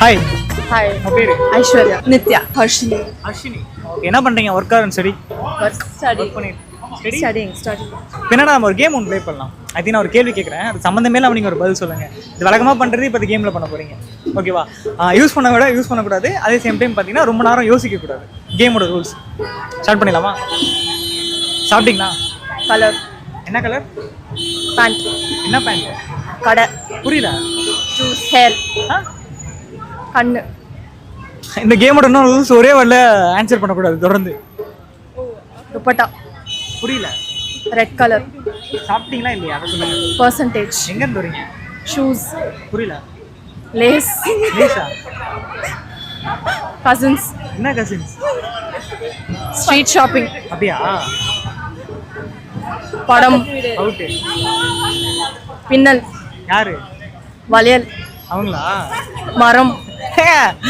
Hi hi பேர்? Aishwarya. Nithya. Harshini. Okay என்ன பண்ணுறீங்க work or study work study work பண்ணிட்டு. ஸ்டடி ஸ்டடிங் ஸ்டடி பின்னாடி நம்ம ஒரு கேம் ஒன்று ப்ளே பண்ணலாம். ஐ திங்க் நான் ஒரு கேள்வி கேட்குறேன் அது சம்மந்தமே இல்லாமல் நீங்கள் ஒரு பதில் சொல்லுங்கள் இது வழக்கமாக பண்ணுறது இப்போ இந்த கேமில் பண்ண போகிறீங்க ஓகேவா யூஸ் பண்ண விட யூஸ் பண்ணக்கூடாது. அதே சேம் டைம் பார்த்தீங்கன்னா ரொம்ப நேரம் யோசிக்கக்கூடாது. கேமோட ரூல்ஸ் ஸ்டார்ட் பண்ணிடலாமா? சாப்பிட்டீங்களா? கலர் என்ன கலர் பேண்ட் என்ன பேண்ட் கடை. புரியல. ஜூஸ் ஹேர் ஆ? கண்ணு. இந்த கேமோட இன்னும் ரூல்ஸ் ஒரே வரல ஆன்சர் பண்ணக்கூடாது தொடர்ந்து. துப்பட்டா. புரியல. ரெட் கலர் சாப்பிட்டீங்களா இல்லையா? அதை சொல்லுங்க. பர்சன்டேஜ் எங்கேருந்து வரீங்க? ஷூஸ் புரியல. லேஸ் லேசா கசின்ஸ் என்ன கசின்ஸ் ஸ்ட்ரீட் ஷாப்பிங் அப்படியா? படம். அவுட்டு பின்னல். யாரு? வளையல். அவங்களா? மரம். yeah.